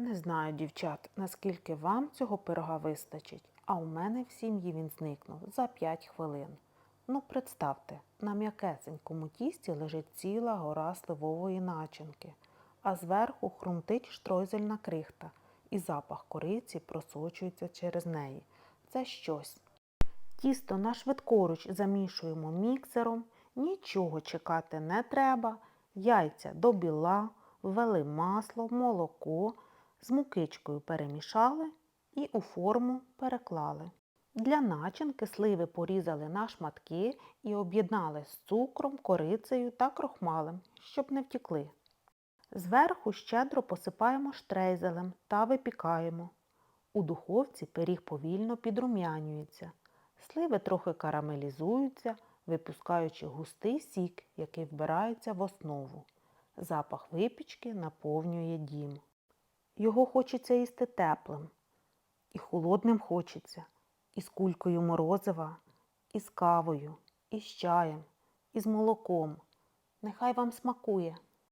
Не знаю, дівчат, наскільки вам цього пирога вистачить, а у мене в сім'ї він зникнув за 5 хвилин. Ну, представте, на м'якесенькому тісті лежить ціла гора сливової начинки, а зверху хрумтить штройзельна крихта, і запах кориці просочується через неї. Це щось. Тісто на швидкоруч замішуємо міксером, нічого чекати не треба. Яйця до біла, ввели масло, молоко, з мукичкою перемішали і у форму переклали. Для начинки сливи порізали на шматки і об'єднали з цукром, корицею та крохмалем, щоб не втікли. Зверху щедро посипаємо штрейзелем та випікаємо. У духовці пиріг повільно підрум'янюється. Сливи трохи карамелізуються, випускаючи густий сік, який вбирається в основу. Запах випічки наповнює дім. Його хочеться їсти теплим, і холодним хочеться, і з кулькою морозива, і з кавою, і з чаєм, і з молоком. Нехай вам смакує.